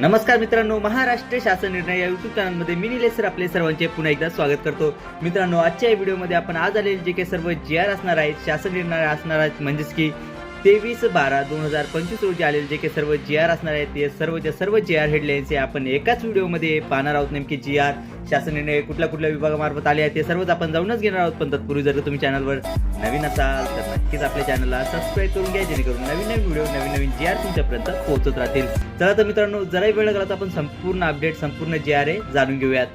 नमस्कार मित्रांनो महाराष्ट्र शासन निर्णय या युट्यूब चॅनलमध्ये मी निलेश सर आपले सर्वांचे पुन्हा एकदा स्वागत करतो. मित्रांनो आजच्या या व्हिडिओमध्ये आपण आज आलेले जे काही सर्व जी आर असणार आहेत शासन निर्णय असणार आहेत म्हणजेच की तेवीस बारा दोन हजार पंचवीस रोजी आलेले जे काही सर्व जी आर असणार आहेत ते सर्वच्या सर्व जी आर हेडलाईन्स हे आपण एकाच व्हिडिओमध्ये पाहणार आहोत. नेमकी जी आर शासनाने कुठल्या कुठल्या विभागामार्फत आले आहेत ते सर्वच आपण जाऊनच घेणार आहोत. पण तत्पूर्वी जर तुम्ही चॅनलवर नवीन असाल तर नक्कीच आपल्या चॅनलला सबस्क्राईब करून घ्या जेणेकरून नवीन नवीन व्हिडिओ नवीन नवीन जी आर तुमच्यापर्यंत पोहोचत राहतील. चला तर मित्रांनो जराही वेळ लागला तर आपण संपूर्ण अपडेट संपूर्ण जी आर आहे जाणून घेऊयात.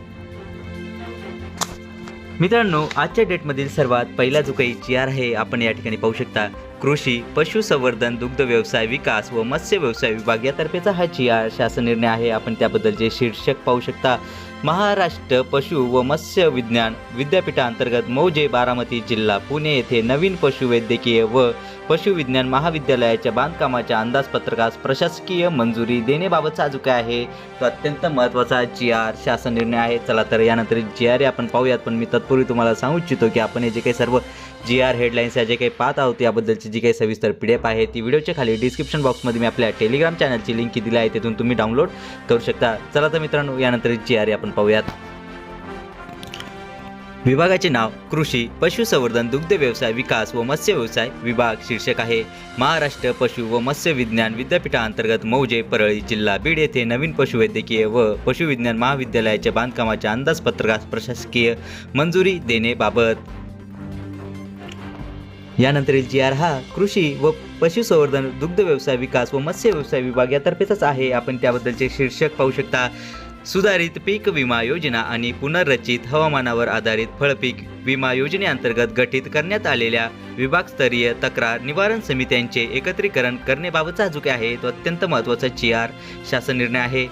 मित्रांनो आजच्या डेटमधील सर्वात पहिला जो काही जी आर आहे आपण या ठिकाणी पाहू शकता. कृषी पशुसंवर्धन दुग्ध व्यवसाय विकास व मत्स्य व्यवसाय विभाग यातर्फेचा हा जी आर शासन निर्णय आहे. आपण त्याबद्दलचे शीर्षक पाहू शकता महाराष्ट्र पशु व मत्स्य विज्ञान विद्यापीठांतर्गत मौजे बारामती जिल्हा पुणे येथे नवीन पशुवैद्यकीय व पशुविज्ञान महाविद्यालयाच्या बांधकामाच्या अंदाजपत्रकास प्रशासकीय मंजुरी देण्याबाबतचा जो काय आहे. तो अत्यंत महत्त्वाचा जी आर शासन निर्णय आहे. चला तर यानंतर जी आर आपण पाहूयात. पण मी तत्पूर्वी तुम्हाला सांगू इच्छितो की आपण हे जे काही सर्व जी आर हेडलाईन्स या जे काही पाहत आहोत याबद्दलची जी काही सविस्तर पी डी एफ आहे ती व्हिडिओच्या खाली डिस्क्रिप्शन बॉक्समध्ये मी आपल्या टेलिग्राम चॅनलची लिंक दिली आहे. तिथून तुम्ही डाउनलोड करू शकता. चला तर मित्रांनो यानंतर जी आर आपण पाहूयात. विभागाचे नाव कृषी पशुसंवर्धन दुग्ध व्यवसाय विकास व मत्स्य व्यवसाय विभाग शीर्षक आहे. महाराष्ट्र पशु व मत्स्य विज्ञान विद्यापीठांतर्गत मौजे परळी जिल्हा बीड येथे नवीन पशुवैद्यकीय व पशुविज्ञान महाविद्यालयाच्या बांधकामाच्या अंदाजपत्रकास प्रशासकीय मंजुरी देणेबाबत यानंतरील जी आर हा कृषी व पशुसंवर्धन दुग्ध व्यवसाय विकास व मत्स्य व्यवसाय विभाग यातर्फेच आहे. आपण त्याबद्दलचे शीर्षक पाहू शकता. सुधारित पीक विमा योजना आणि पुनर्रचित हवामानावर आधारित फळपीक विमा योजनेअंतर्गत गठीत करण्यात आलेल्या विभागस्तरीय तक्रार निवारण समित्यांचे एकत्रीकरण करण्याबाबतचा जो आहे तो अत्यंत महत्त्वाचा जी आर शासन निर्णय आहे.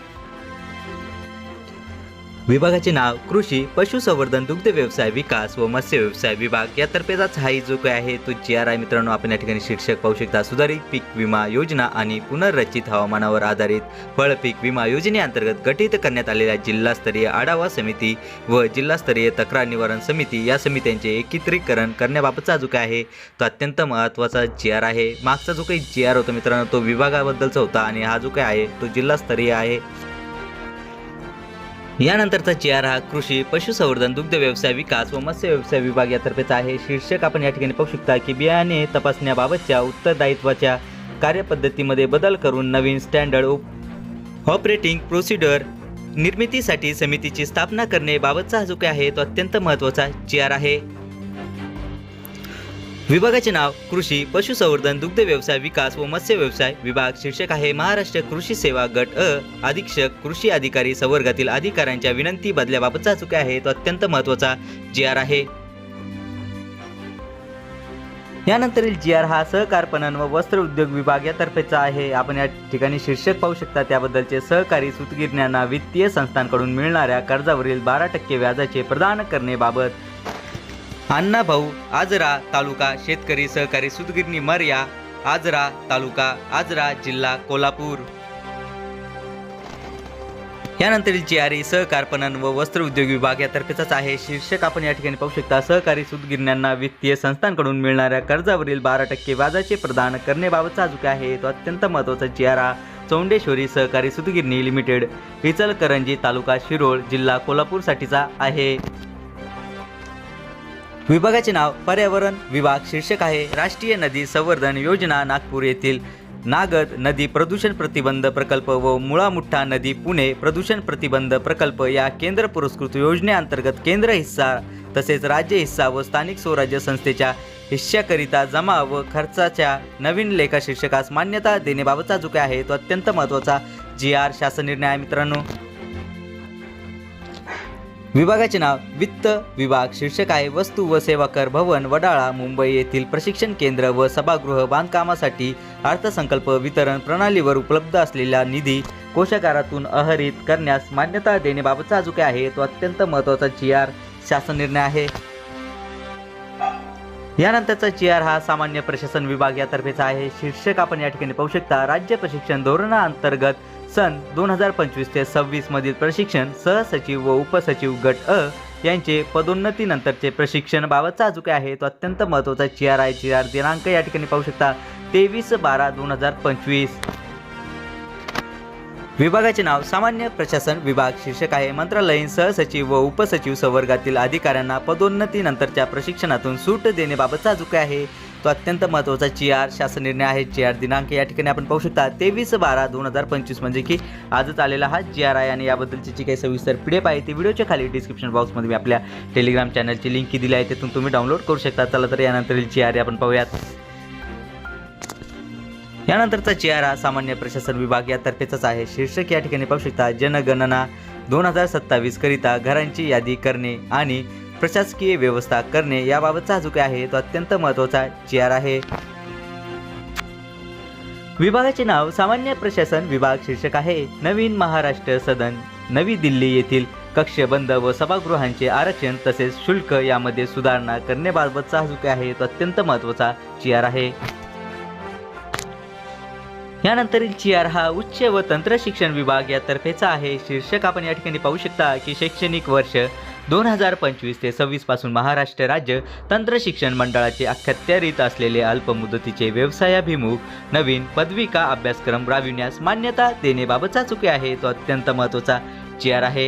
विभागाचे नाव कृषी पशुसंवर्धन दुग्ध व्यवसाय विकास व मत्स्य व्यवसाय विभाग यातर्फेचाच हा जो काय आहे तो जी आर आय मित्रांनो आपण या ठिकाणी शीर्षक पाहू शकता सुधारित पीक विमा योजना आणि पुनर्रचित हवामानावर आधारित फळ पीक विमा योजनेअंतर्गत गठीत करण्यात आलेल्या जिल्हास्तरीय आढावा समिती व जिल्हास्तरीय तक्रार निवारण समिती या समित्यांचे एकत्रीकरण करण्याबाबतचा जो काय आहे तो अत्यंत महत्त्वाचा जी आर आहे. मागचा जो काही जी आर होता मित्रांनो तो विभागाबद्दलचा होता आणि हा जो काय आहे तो जिल्हास्तरीय आहे. यानंतरचा जी आर हा कृषी पशुसंवर्धन दुग्ध व्यवसाय विकास व मत्स्य व्यवसाय विभाग यातर्फेचा आहे. शीर्षक आपण या ठिकाणी पाहू शकता की बियाणे तपासण्याबाबतच्या उत्तरदायित्वाच्या कार्यपद्धतीमध्ये बदल करून नवीन स्टँडर्ड ऑपरेटिंग प्रोसिडर निर्मितीसाठी समितीची स्थापना करण्याबाबतचा हा जो काही आहे तो अत्यंत महत्त्वाचा जी आर आहे. विभागाचे नाव कृषी पशुसंवर्धन दुग्ध व्यवसाय विकास व मत्स्य व्यवसाय विभाग शीर्षक आहे महाराष्ट्र कृषी सेवा गट अ. अधीक्षक कृषी अधिकारी संवर्गातील अधिकाऱ्यांच्या विनंती बदल्याबाबतचा जो आहे तो अत्यंत महत्त्वाचा जी आर आहे. यानंतरील जी आर हा सहकार पणन व वस्त्र उद्योग विभाग यातर्फेचा आहे. आपण या ठिकाणी शीर्षक पाहू शकता त्याबद्दलचे सहकारी सूतगिरण्यांना वित्तीय संस्थांकडून मिळणाऱ्या कर्जावरील बारा टक्के व्याजाचे प्रदान करण्याबाबत अण्णा भाऊ आजरा तालुका शेतकरी सहकारी सुतगिरणी मर्या आजरा तालुका आजरा जिल्हा कोल्हापूर. यानंतरील जी आर सहकार पणन व वस्त्र उद्योग विभाग यातर्फेचाच आहे. शीर्षक आपण या ठिकाणी पाहू शकता सहकारी सुतगिरण्यांना वित्तीय संस्थांकडून मिळणाऱ्या कर्जावरील बारा टक्के व्याजाचे प्रदान करण्याबाबतचा जो आहे तो अत्यंत महत्त्वाचा जी आर चौंडेश्वरी सहकारी सुतगिरणी लिमिटेड इचलकरंजी तालुका शिरोळ जिल्हा कोल्हापूरसाठीचा आहे. विभागाचे नाव पर्यावरण विभाग शीर्षक आहे राष्ट्रीय नदी संवर्धन योजना नागपूर येथील नागद नदी प्रदूषण प्रतिबंध प्रकल्प व मुळामुठ्ठा नदी पुणे प्रदूषण प्रतिबंध प्रकल्प या केंद्र पुरस्कृत योजनेअंतर्गत केंद्र हिस्सा तसेच राज्य हिस्सा व स्थानिक स्वराज्य संस्थेच्या हिश्श्याकरिता जमा व खर्चाच्या नवीन लेखा शीर्षकास मान्यता देण्याबाबतचा जो काय आहे. तो अत्यंत महत्त्वाचा. जी आर शासन निर्णय आहे मित्रांनो. विभागाचे नाव वित्त विभाग शीर्षक आहे वस्तू व सेवा कर भवन वडाळा मुंबई येथील प्रशिक्षण केंद्र व सभागृह बांधकामासाठी अर्थसंकल्प वितरण प्रणालीवर उपलब्ध असलेला निधी कोशागारातून अहरित करण्यास मान्यता देण्याबाबतचा जो काय आहे तो अत्यंत महत्त्वाचा जी आर शासन निर्णय आहे. यानंतरचा जी आर हा सामान्य प्रशासन विभाग यातर्फेचा आहे. शीर्षक आपण या ठिकाणी पाहू शकता. राज्य प्रशिक्षण धोरणाअंतर्गत सन दोन हजार पंचवीस ते सव्वीस मधील प्रशिक्षण सहसचिव व उपसचिव गट अ यांचे पदोन्नतीनंतरचे प्रशिक्षण बाबतचा जो काय आहे तो अत्यंत महत्त्वाचा G R I G R दिनांक या ठिकाणी पाहू शकता. तेवीस बारा दोन हजार पंचवीस. विभागाचे नाव सामान्य प्रशासन विभाग शीर्षक आहे. मंत्रालयीन सहसचिव व उपसचिव संवर्गातील अधिकाऱ्यांना पदोन्नतीनंतरच्या प्रशिक्षणातून सूट देण्याबाबतचा जो काय आहे. तो अत्यंत महत्त्वाचा ची आर शासन निर्णय आहे. ची आर दिनांक या ठिकाणी आपण पाहू शकता तेवीस बारा दोन हजार पंचवीस म्हणजे की आजच आलेला हा जी आर आहे आणि याबद्दलची जी काही सविस्तर पी डी एफ आहे ती व्हिडिओच्या खाली डिस्क्रिप्शन बॉक्समध्ये मी आपल्या टेलिग्राम चॅनलची लिंक दिली आहे. तिथून तुम्ही डाउनलोड करू शकता. चला तर यानंतर जी आर आपण पाहूयात. यानंतरचा चेहरा हा सामान्य प्रशासन विभाग यातर्फेचाच आहे. शीर्षक या ठिकाणी पाहू शकता जनगणना दोन हजार सत्तावीस करिता घरांची यादी करणे आणि प्रशासकीय व्यवस्था करणे याबाबतचा जो काय आहे तो अत्यंत महत्त्वाचा आर आहे. विभागाचे नाव सामान्य प्रशासन विभाग शीर्षक आहे. नवीन महाराष्ट्र सदन नवी दिल्ली येथील कक्ष बंद व सभागृहांचे आरक्षण तसेच शुल्क यामध्ये सुधारणा करण्याबाबतचा जो काय आहे तो अत्यंत महत्त्वाचा आर आहे. यानंतरील आर हा उच्च व तंत्र शिक्षण विभाग यातर्फेचा आहे. शीर्षक आपण या ठिकाणी पाहू शकता की शैक्षणिक वर्ष दोन हजार पंचवीस ते सव्वीसपासून महाराष्ट्र राज्य तंत्र शिक्षण मंडळाचे अखत्यारीत असलेले अल्पमुदतीचे व्यवसायाभिमुख नवीन पदविका अभ्यासक्रम राबविण्यास मान्यता देण्याबाबतचा चुके आहे. तो अत्यंत महत्त्वाचा चेअर आहे.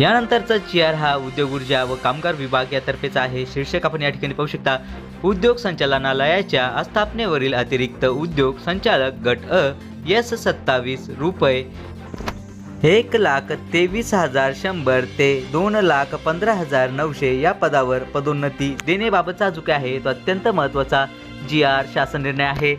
यानंतरचा चेअर हा उद्योग ऊर्जा व कामगार विभाग यातर्फेचा आहे. शीर्षक आपण या ठिकाणी पाहू शकता. उद्योग संचालनालयाच्या आस्थापनेवरील अतिरिक्त उद्योग संचालक गट अ एस सत्तावीस रुपये एक लाख तेवीस हजार शंभर ते दोन लाख पंधरा हजार नऊशे या पदावर पदोन्नती देण्याबाबतचा जो काय आहे. तो अत्यंत महत्त्वाचा जी आर शासन निर्णय आहे.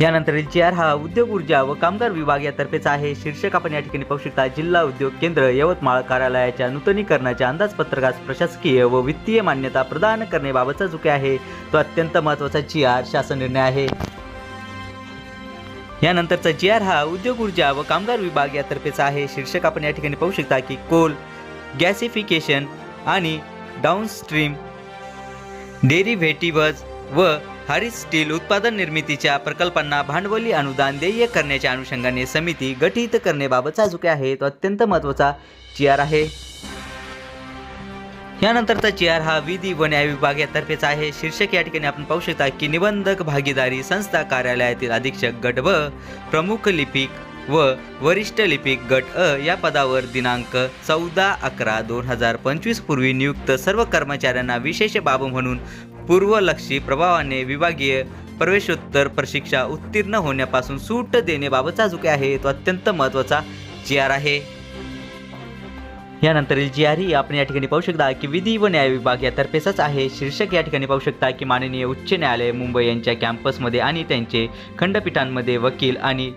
यानंतरील जी आर हा उद्योग ऊर्जा व कामगार विभाग यातर्फेचा आहे. शीर्षक आपण या ठिकाणी पाहू शकता जिल्हा उद्योग केंद्र यवतमाळ कार्यालयाच्या नूतनीकरणाच्या अंदाजपत्रकास प्रशासकीय व वित्तीय मान्यता प्रदान करण्याबाबतचा जो काय आहे. तो अत्यंत महत्त्वाचा जी आर शासन निर्णय आहे. यानंतरचा जी आर हा उद्योग ऊर्जा व कामगार विभाग यातर्फेचा आहे. शीर्षक आपण या ठिकाणी पाहू शकता की कोल गॅसिफिकेशन आणि डाऊनस्ट्रीम डेरिव्हेटिव्हज व हरित स्टील उत्पादन निर्मितीच्या प्रकल्पांना भांडवली अनुदान देय करण्याच्या अनुषंगाने समिती गठीत करण्याबाबतचा जो काय आहे तो अत्यंत महत्त्वाचा जी आर आहे. यानंतरचा जी आर हा विधी वन या विभाग यातर्फेचा आहे. शीर्षक या ठिकाणी आपण पाहू शकता की निबंधक भागीदारी संस्था कार्यालयातील अधीक्षक गट व प्रमुख लिपिक व वरिष्ठ लिपिक गट अ या पदावर दिनांक चौदा अकरा दोन हजार पंचवीस पूर्वी नियुक्त सर्व कर्मचाऱ्यांना विशेष बाब म्हणून पूर्वलक्षी प्रभावाने विभागीय प्रवेशोत्तर परीक्षा उत्तीर्ण होण्यापासून सूट देण्याबाबतचा जो काही आहे तो अत्यंत महत्त्वाचा जी आर आहे. यानंतरील जी आर ही आपण या ठिकाणी पाहू शकता की विधी व न्याय विभाग यातर्फेच आहे. शीर्षक या ठिकाणी पाहू शकता की माननीय उच्च न्यायालय मुंबई यांच्या कॅम्पसमध्ये आणि त्यांचे खंडपीठांमध्ये वकील आणि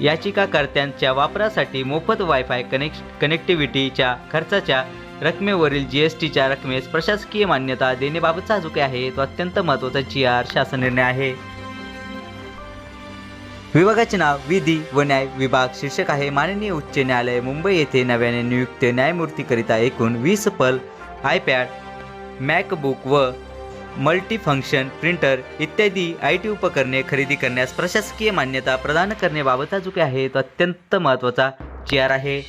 याचिकाकर्त्यांच्या वापरासाठी मोफत वायफाय कनेक्ट कनेक्टिव्हिटीच्या खर्चाच्या रकमेवरील जी एस टीच्या रकमेस प्रशासकीय मान्यता देण्याबाबतचा जो काही आहे तो अत्यंत महत्त्वाचा जी आर शासन निर्णय आहे. विभागाचे नाव विधी व न्याय विभाग शीर्षक आहे माननीय उच्च न्यायालय मुंबई येथे नव्याने नियुक्त न्यायमूर्तीकरिता एकूण वीस पल आयपॅड मॅकबुक व मल्टीफंक्शन प्रिंटर इत्यादी आय टी उपकरणे खरेदी करण्यास प्रशासकीय मान्यता प्रदान करण्याबाबतचा जो काय आहे तो अत्यंत महत्त्वाचा चेअर आहे.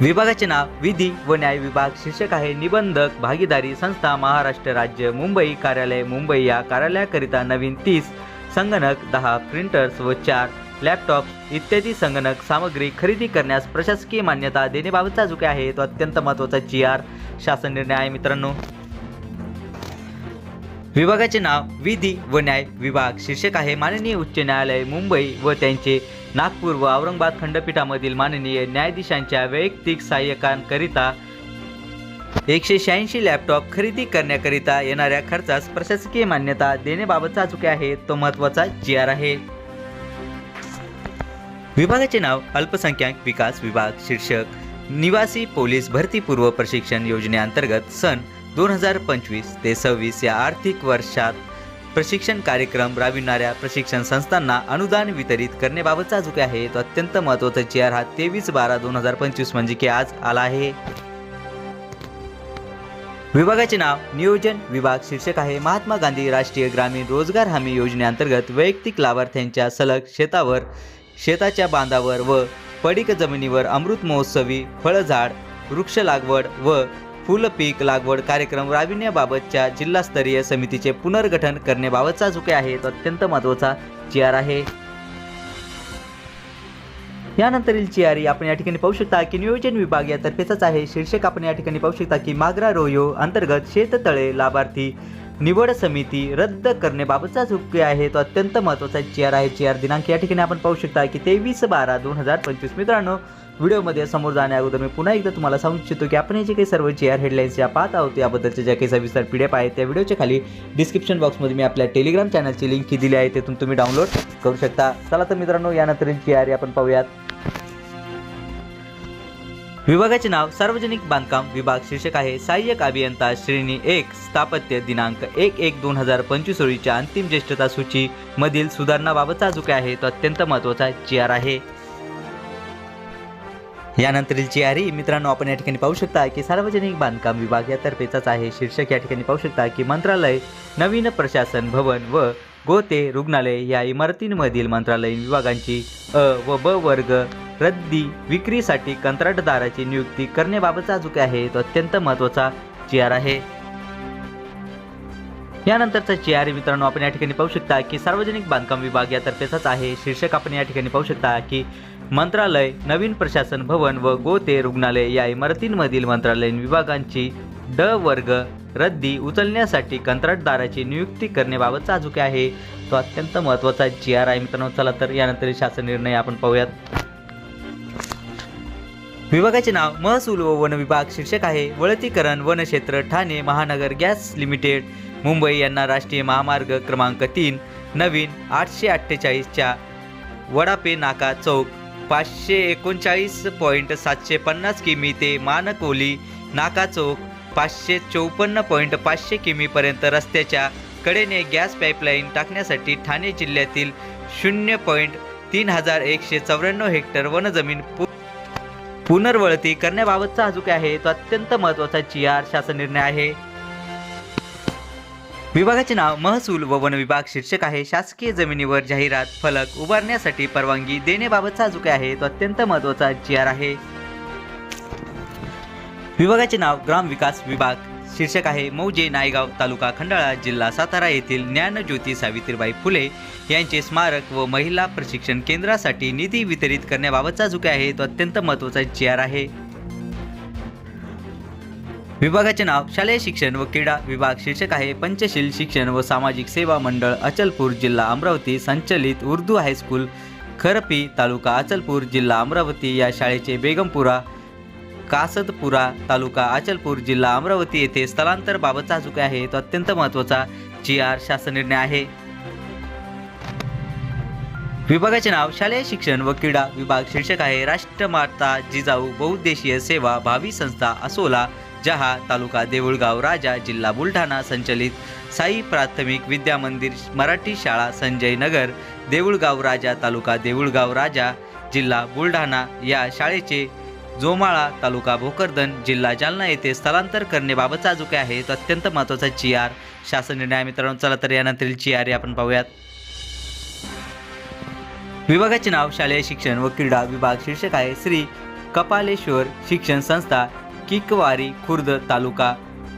विभागाचे नाव विधी व न्याय विभाग शीर्षक आहे निबंधक भागीदारी संस्था महाराष्ट्र राज्य मुंबई कार्यालय मुंबई या कार्यालयाकरिता नवीन तीस संगणक दहा प्रिंटर्स व चार लॅपटॉप इत्यादी संगणक सामग्री खरेदी करण्यास प्रशासकीय मान्यता देण्याबाबतचा जो काय आहे तो अत्यंत महत्त्वाचा जी आर शासन निर्णय आहे मित्रांनो. विभागाचे नाव विधी व न्याय विभाग शीर्षक आहे माननीय उच्च न्यायालय मुंबई व त्यांचे नागपूर व औरंगाबाद खंडपीठामधील माननीय न्यायाधीशांच्या वैयक्तिक सहाय्यकांकरिता एकशे शहाऐंशी लॅपटॉप खरेदी करण्याकरिता येणाऱ्या खर्चास प्रशासकीय मान्यता देण्याबाबतचा चुके आहे. तो महत्त्वाचा जी आर आहे. विभागाचे नाव अल्पसंख्याक विकास विभाग शीर्षक निवासी पोलीस भरतीपूर्व प्रशिक्षण योजनेअंतर्गत सन दोन हजार पंचवीस ते सव्वीस या आर्थिक वर्षात प्रशिक्षण कार्यक्रम राबविणाऱ्या प्रशिक्षण संस्थांना अनुदान वितरित करण्याबाबतचा जो आहे. तो अत्यंत महत्त्वाचा जी आर हा तेवीस बारा दोन हजार पंचवीस म्हणजे की आज आला आहे. विभागाचे नाव नियोजन विभाग शीर्षक आहे महात्मा गांधी राष्ट्रीय ग्रामीण रोजगार हमी योजनेअंतर्गत वैयक्तिक लाभार्थ्यांच्या सलग शेतावर शेताच्या बांधावर व पडीक जमिनीवर अमृत महोत्सवी फळझाड वृक्ष लागवड व फुल पीक लागवड कार्यक्रम राबविण्याबाबतच्या जिल्हास्तरीय समितीचे पुनर्गठन करण्याबाबतचा जो काही आहे तो अत्यंत महत्त्वाचा जी आहे. यानंतरील चियारी आपण या ठिकाणी पाहू शकता की नियोजन विभाग यातर्फेचाच आहे. शीर्षक आपण या ठिकाणी पाहू शकता की मागरा रोयो अंतर्गत शेततळे लाभार्थी निवड समिती रद्द करण्याबाबतचा जो आहे तो अत्यंत महत्त्वाचा चेअर आहे चेअर दिनांक या ठिकाणी आपण पाहू शकता की तेवीस बारा दोन हजार पंचवीस. मित्रांनो व्हिडिओमध्ये समोर जाण्या अगोदर मी पुन्हा एकदा तुम्हाला सांगू इच्छितो की आपण हे जे काही सर्व चिआर हेडलाईन्स या पाहत आहोत याबद्दलच्या ज्या काही सविस्तर पी डी एफ आहेत त्या व्हिडिओच्या खाली डिस्क्रिप्शन बॉक्समध्ये मी आपल्या टेलिग्राम चॅनलची लिंक ही दिली आहे तिथून तुम्ही डाउनलोड करू शकता. चला तर मित्रांनो यानंतर जी आर आपण पाहूयात. विभागाचे नाव सार्वजनिक बांधकाम विभाग शीर्षक आहे सहाय्यक अभियंता श्रेणी एक स्थापत्य दिनांक एक एक दोन हजार पंचवीस रोजीच्या अंतिम ज्येष्ठता सूची मधील सुधारणाबाबतचा जो काय आहे तो अत्यंत महत्त्वाचा जी आर आहे. यानंतरील जी मित्रांनो आपण या ठिकाणी पाहू शकता की सार्वजनिक बांधकाम विभाग यातर्फेचाच आहे. शीर्षक या ठिकाणी पाहू शकता की मंत्रालय नवीन प्रशासन भवन व गोते रुग्णालय या इमारतींमधील मंत्रालयीन विभागांची अ व ब वर्ग रद्दी विक्रीसाठी कंत्राटदाराची नियुक्ती करण्याबाबतचा जो काय आहे तो अत्यंत महत्त्वाचा जी आर आहे. यानंतरचा जी आर मित्रांनो आपण या ठिकाणी पाहू शकता की सार्वजनिक बांधकाम विभाग यातर्फेचाच आहे. शीर्षक आपण या ठिकाणी पाहू शकता की मंत्रालय नवीन प्रशासन भवन व गोते रुग्णालय या इमारतींमधील मंत्रालयीन विभागांची ड वर्ग रद्दी उचलण्यासाठी कंत्राटदाराची नियुक्ती करण्याबाबत चाजूके आहे. तो अत्यंत महत्त्वाचा जी आर आहे मित्रांनो चला तर यानंतर शासन निर्णय आपण पाहूयात. विभागाचे नाव महसूल व वन विभाग शीर्षक आहे वळतीकरण वन क्षेत्र ठाणे महानगर गॅस लिमिटेड. मुंबई यांना राष्ट्रीय महामार्ग क्रमांक तीन नवीन आठशे अठ्ठेचाळीसच्या वडापे नाका चौक. पाचशे एकोणचाळीस पॉईंट सातशे पन्नास किमी ते मानकोली नाका चौक पाचशे चौपन्न पॉईंट पाचशे किमीपर्यंत रस्त्याच्या कडेने गॅस पाईपलाईन टाकण्यासाठी ठाणे जिल्ह्यातील शून्य पॉईंट तीन हजार एकशे चौऱ्याण्णव हेक्टर वनजमीन पु पुनर्वळती करण्याबाबतचा हा जो काय आहे तो अत्यंत महत्त्वाचा जी आर शासन निर्णय आहे. विभागाचे नाव महसूल व वन विभाग शीर्षक आहे शासकीय जमिनीवर जाहिरात फलक उभारण्यासाठी परवानगी देण्याबाबतचा जो काय आहे तो अत्यंत महत्त्वाचा जी आर आहे. विभागाचे नाव ग्राम विकास विभाग शीर्षक आहे मौजे नायगाव तालुका खंडाळा जिल्हा सातारा येथील ज्ञानज्योती सावित्रीबाई फुले यांचे स्मारक व महिला प्रशिक्षण केंद्रासाठी निधी वितरित करण्याबाबतचा जो काय आहे तो अत्यंत महत्त्वाचा जी आर आहे. विभागाचे नाव शालेय शिक्षण व क्रीडा विभाग शीर्षक आहे पंचशील शिक्षण व सामाजिक सेवा मंडळ अचलपूर जिल्हा अमरावती संचलित उर्दू हायस्कूल खरपी तालुका अचलपूर जिल्हा अमरावती या शाळेचे बेगमपुरा कासदपुरा तालुका अचलपूर जिल्हा अमरावती येथे स्थलांतर बाबतचा आहे तो अत्यंत महत्त्वाचा जी आर शासन निर्णय आहे. विभागाचे नाव शालेय शिक्षण व क्रीडा विभाग शीर्षक आहे राष्ट्रमाता जिजाऊ बहुउद्देशीय सेवा भावी संस्था असोला जहा तालुका देऊळगाव राजा जिल्हा बुलढाणा संचलित साई प्राथमिक विद्या मंदिर मराठी शाळा संजय नगर देऊळगाव राजा तालुका देऊळगाव राजा जिल्हा बुलढाणा या शाळेचे जोमाळा तालुका भोकरदन जिल्हा जालना येथे स्थलांतर करण्याबाबत जो काय आहे तो अत्यंत महत्त्वाचा जी आर शासन निर्णय मित्रांनो. चला तर यानंतरील जी आर आपण पाहूयात. विभागाचे नाव शालेय शिक्षण व क्रीडा विभाग शीर्षक आहे. श्री कपालेश्वर शिक्षण संस्था किकवारी खुर्द तालुका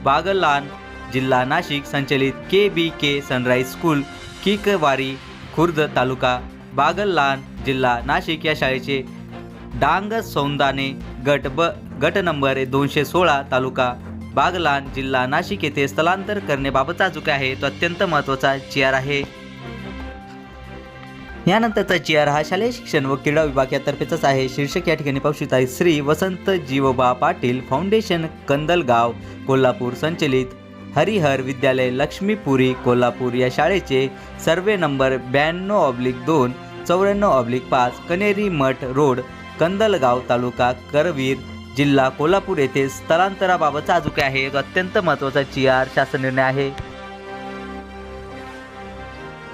बागलान जिल्हा नाशिक संचलित K B K sunrise school Kikwari Khurd तालुका बागलान जिल्हा नाशिक या शाळेचे डांग सौंदाने गट ब गट नंबर दोनशे सोळा तालुका बागलान जिल्हा नाशिक येथे स्थलांतर करण्याबाबतचा जो काय आहे तो अत्यंत महत्त्वाचा चियार आहे. यानंतरचा जी आर हा शालेय शिक्षण व क्रीडा विभाग यातर्फेचाच आहे. शीर्षक या ठिकाणी पाहू आहे. श्री वसंत जीवबा पाटील फाउंडेशन कंदलगाव कोल्हापूर संचलित. हरिहर विद्यालय लक्ष्मीपुरी कोल्हापूर या शाळेचे सर्वे नंबर ब्याण्णव ऑब्लिक दोन चौऱ्याण्णव ऑब्लिक पाच कनेरी मठ रोड कंदलगाव तालुका करवीर जिल्हा कोल्हापूर येथे स्थलांतराबाबतचा जो काय आहे. एक अत्यंत महत्त्वाचा जी आर शासन निर्णय आहे.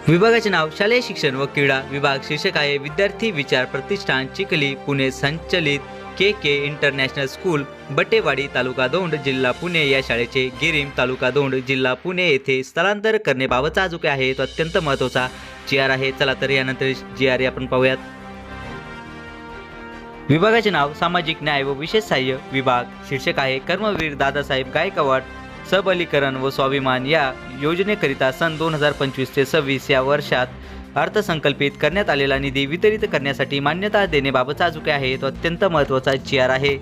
विभागाचे नाव शालेय शिक्षण व क्रीडा विभाग शीर्षक आहे विद्यार्थी विचार प्रतिष्ठान चिखली पुणे संचलित K K international school Batewadi तालुका दौंड जिल्हा पुणे. या शाळेचे गिरीम तालुका दौंड जिल्हा पुणे येथे स्थलांतर करण्याबाबतचा जो काय आहे तो अत्यंत महत्त्वाचा जी आर आहे. चला तर यानंतर जी आर आपण पाहूयात. विभागाचे नाव सामाजिक न्याय व विशेष सहाय्य विभाग शीर्षक आहे. कर्मवीर दादासाहेब गायकवाड सबलीकरण व स्वाभिमान या योजनेकरिता सन दोन हजार पंचवीस ते सव्वीस या वर्षात अर्थसंकल्पित करण्यात आलेला निधी वितरित करण्यासाठी मान्यता देण्याबाबत अजूक आहे तो अत्यंत महत्त्वाचा जी आर आहे.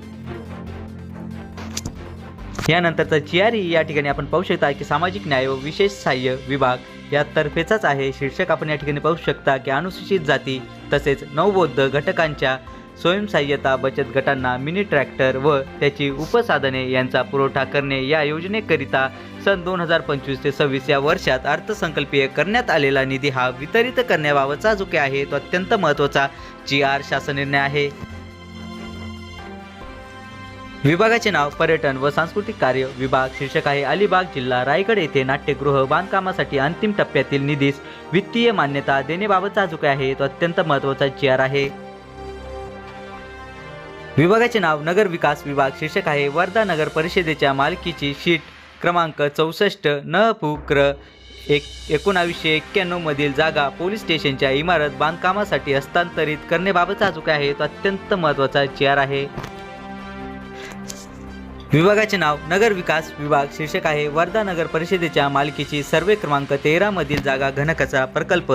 यानंतरचा जी आर या ठिकाणी आपण पाहू शकता की सामाजिक न्याय व विशेष सहाय्य विभाग या तर्फेचाच आहे. शीर्षक आपण या ठिकाणी पाहू शकता की अनुसूचित जाती तसेच नवबौद्ध घटकांच्या स्वयंसहाय्यता बचत गटांना मिनी ट्रॅक्टर व त्याची उपसाधने यांचा पुरवठा करणे या योजनेकरिता सन दोन हजार पंचवीस ते सव्वीस या वर्षात अर्थसंकल्पीय करण्यात आलेला निधी हा वितरित करण्याबाबतचा जो काही आहे. तो अत्यंत महत्त्वाचा जी आर शासन निर्णय आहे. विभागाचे नाव पर्यटन व सांस्कृतिक कार्य विभाग शीर्षक आहे. अलिबाग जिल्हा रायगड येथे नाट्यगृह बांधकामासाठी अंतिम टप्प्यातील निधीस वित्तीय मान्यता देण्याबाबतचा जो काही आहे. तो अत्यंत महत्त्वाचा जी आर आहे. विभागाचे नाव नगर विकास विभाग शीर्षक आहे वर्धा नगर परिषदेच्या मालकीची शीट क्रमांक चौसष्ट न पुक्र एक एकोणावीसशे एक्क्याण्णवमधील जागा पोलीस स्टेशनच्या इमारत बांधकामासाठी हस्तांतरित करण्याबाबतचा जो काय आहे तो अत्यंत महत्त्वाचा चेअर आहे. विभागाचे नाव नगर विकास विभाग शीर्षक आहे वर्धा नगर परिषदेच्या मालकीची सर्वे क्रमांक तेरा मधील जागा घनकचरा प्रकल्प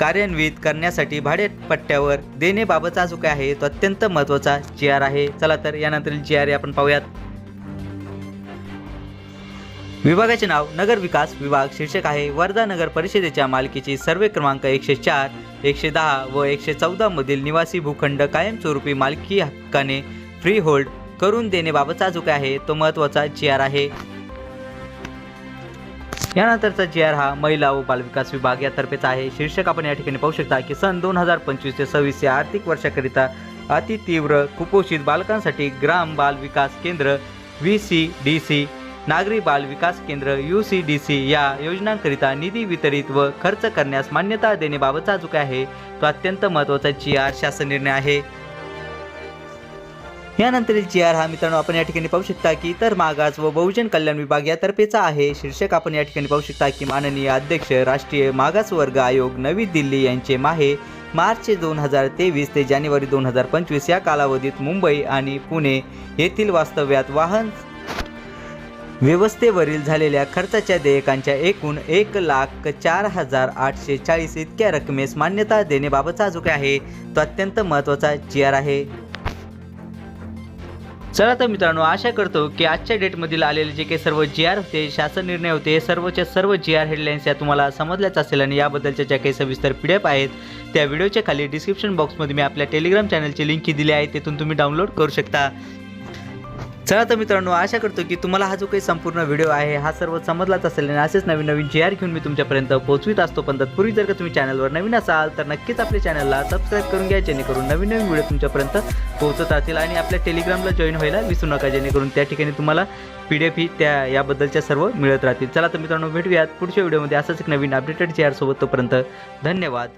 कार्यान्वित करण्यासाठी भाडेपट्ट्यावर देण्याबाबतचा जो काय आहे. तो अत्यंत महत्त्वाचा जी आर आहे. चला तर यानंतरील जी आर आपण पाहूयात. विभागाचे नाव नगर विकास विभाग शीर्षक आहे वर्धा नगर परिषदेच्या मालकीची सर्वे क्रमांक एकशे चार एकशे दहा व एकशे चौदा मधील निवासी भूखंड कायमस्वरूपी मालकी हक्काने फ्री होल्ड करून देण्याबाबतचा जो काय आहे. तो महत्त्वाचा जी आर आहे. यानंतरचा जी आर हा महिला व बालविकास विभाग यातर्फेचा आहे. शीर्षक आपण या ठिकाणी पाहू शकता की सन दोन हजार पंचवीस ते सव्वीस या आर्थिक वर्षाकरिता अतितीव्र कुपोषित बालकांसाठी ग्राम बाल विकास केंद्र व्ही सी डी सी नागरी बाल विकास केंद्र यू सी डी सी या योजनांकरिता निधी वितरित व खर्च करण्यास मान्यता देण्याबाबतचा जो काय आहे. तो अत्यंत महत्त्वाचा जी आर शासन निर्णय आहे. यानंतरील जी आर हा मित्रांनो आपण या ठिकाणी पाहू शकता की इतर मागास व बहुजन कल्याण विभाग यातर्फेचा आहे. शीर्षक आपण या ठिकाणी पाहू शकता की माननीय अध्यक्ष राष्ट्रीय मागास वर्ग आयोग नवी दिल्ली यांचे माहे मार्च दोन हजार तेवीस ते जानेवारी दोन हजार पंचवीस या कालावधीत मुंबई आणि पुणे येथील वास्तव्यात वाहन व्यवस्थेवरील झालेल्या खर्चाच्या देयकांच्या एकूण एक लाख चार हजार आठशे चाळीस इतक्या रकमेस मान्यता देण्याबाबतचा जो काय आहे तो अत्यंत महत्त्वाचा जी आर आहे. चला तर मित्रांनो आशा करतो की आजच्या डेटमधील आलेले जे काही सर्व जी आर होते शासन निर्णय होते हे सर्वच्या सर्व जी आर हेडलाईन्स या तुम्हाला समजल्याच असेल आणि याबद्दलच्या ज्या काही सविस्तर पी डी एफ आहेत त्या व्हिडिओच्या खाली डिस्क्रिप्शन बॉक्समध्ये मी आपल्या टेलिग्राम चॅनलची लिंक दिली आहे तिथून तुम्ही डाउनलोड करू शकता. चला तर मित्रांनो आशा करतो की तुम्हाला हा जो काही संपूर्ण व्हिडिओ आहे हा सर्व समजलाच असेल आणि असेच नवीन नवीन जी आर घेऊन मी तुमच्यापर्यंत पोहोचवित असतो. पण तत्पूर्वी जर का तुम्ही चॅनलवर नवीन असाल तर नक्कीच आपल्या चॅनलला सबस्क्राईब करून घ्या जेणेकरून नवीन नवीन व्हिडिओ तुमच्यापर्यंत पोहोचत राहतील आणि आपल्या टेलिग्रामला जॉईन व्हायला विसरू नका जेणेकरून त्या ठिकाणी तुम्हाला पी डी एफ ही त्या याबद्दलच्या सर्व मिळत राहतील. चला तर मित्रांनो भेटूयात पुढच्या व्हिडिओमध्ये असंच एक नवीन अपडेटेड जी आरसोबत तोपर्यंत धन्यवाद.